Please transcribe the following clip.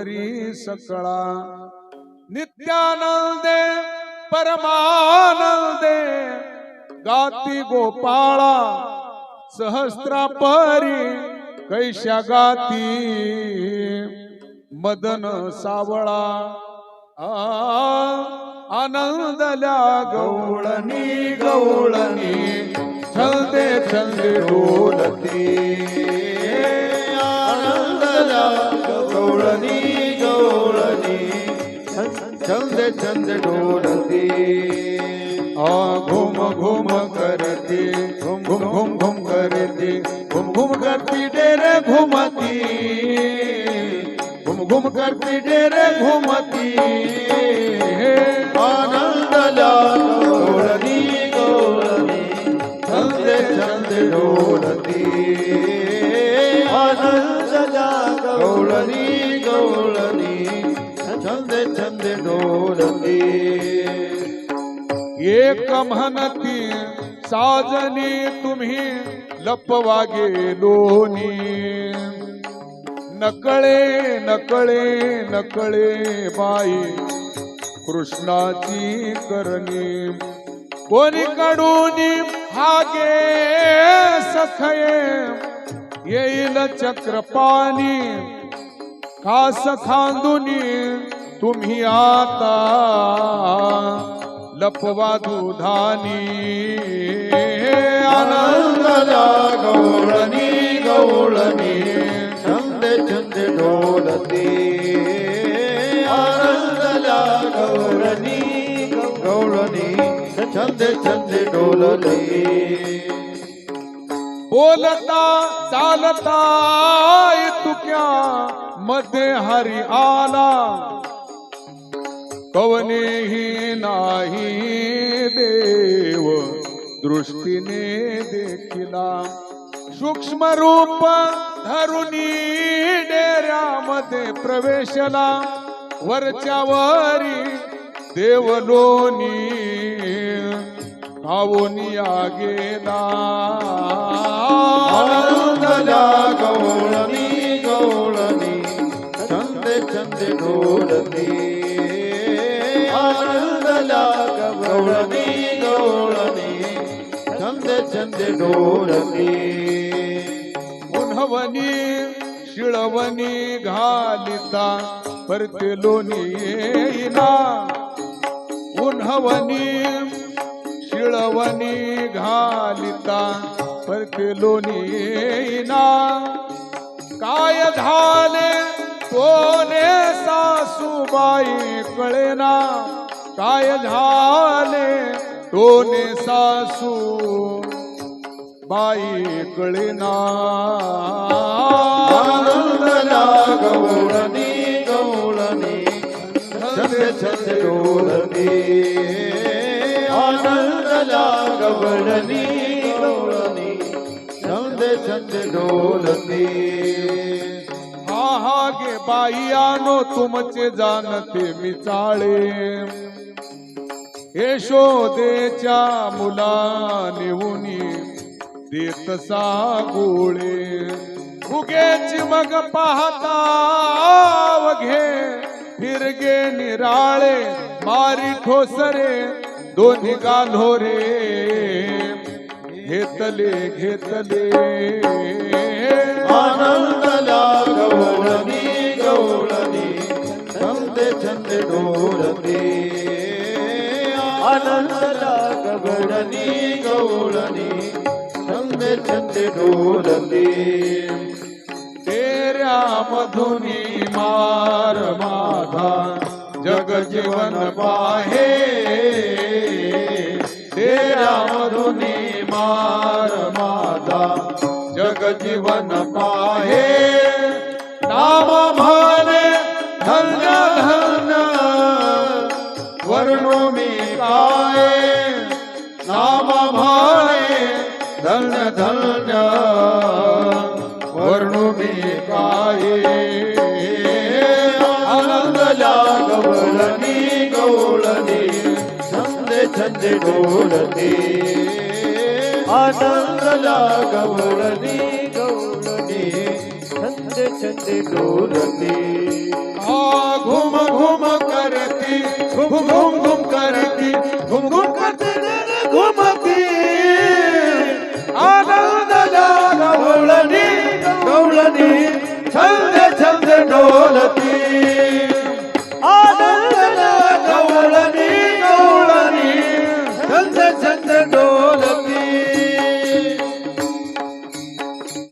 घरी सकळा. नित्यानंदे परमानंदे गाती गोपाळा सहस्रापरी कैशा गाती मदन सावळा. आ, आनंदल्या गवळणी गवळणी छंदे छंदे डोलती आनंदल्या गवळणी गवळणी छंद छंद डोलती आ घुम घुम करते घुम घुम घुम घुम करते घुम घुम करती डेरे घुमती घुम घुम करती डेरे घुमती गवळणी गवळणी छंद छंद डोलती एक म्हणती साजनी तुम्ही लपवा गेलोनी। नकळे नकळे नकळे बाई कृष्णाची करणी। कोणी कडून हागे सखये येईल चक्रपाणी। खास खांदुनी तुम्ही आता लपवा दुधानी. आनंद गवळणी गवळणी छंद छंद डोलते आनंदला गवळणी गवळणी छंद छंद डोलते बोलता चालता तुक्या मध्ये हरी आला. कवनेही नाही देव दृष्टीने देखिला. सूक्ष्म रूप धरुनी डेऱ्यामध्ये प्रवेशला. वरच्या वरी देवलोनी खावोनिया गेला आनंदला गवळणी छंद डोलते आनंदला गवळणी गवळणी छंद छंद डोलते उन्हवनी शिळवणी घालिता परते लोणी येईना. उन्हवनी शिळवणी घालिता परते लोणी येईना. काय झाले कोणे सासूबाई कळेना काय झाले टोने सासू बाई कळेना आनंदला गवळणी गवळणी छंद छंद डोलते आनंदला गवळणी गवळणी छंद छंद डोलते हा बाई आनो तुमचे जाणते मी चाळे. यशोदेच्या मुला नेऊनी देत सा गोळे उगेची मग पाहता घे फिरगे निराळे मारी ठोसरे दोन्ही गालोरे घेतले घेतले. आनंदला गवळणी गवळणी छंद छंद डोलते आनंदला गवळणी गवळणी छंद छंद डोलते तेऱ्या मधुनी मार माधा जग जीवन पाहे. तेरा मधुनी मार माधा जग जीवन पाहे. वर्णो काय नाम म्हणे धन्य धन्य। वर्णो मी काय आनंद जागवलनी गौळनी छंद छंद डोलते आनंद जागवलनी गौळनी छंद छंद डोलते जागवळणी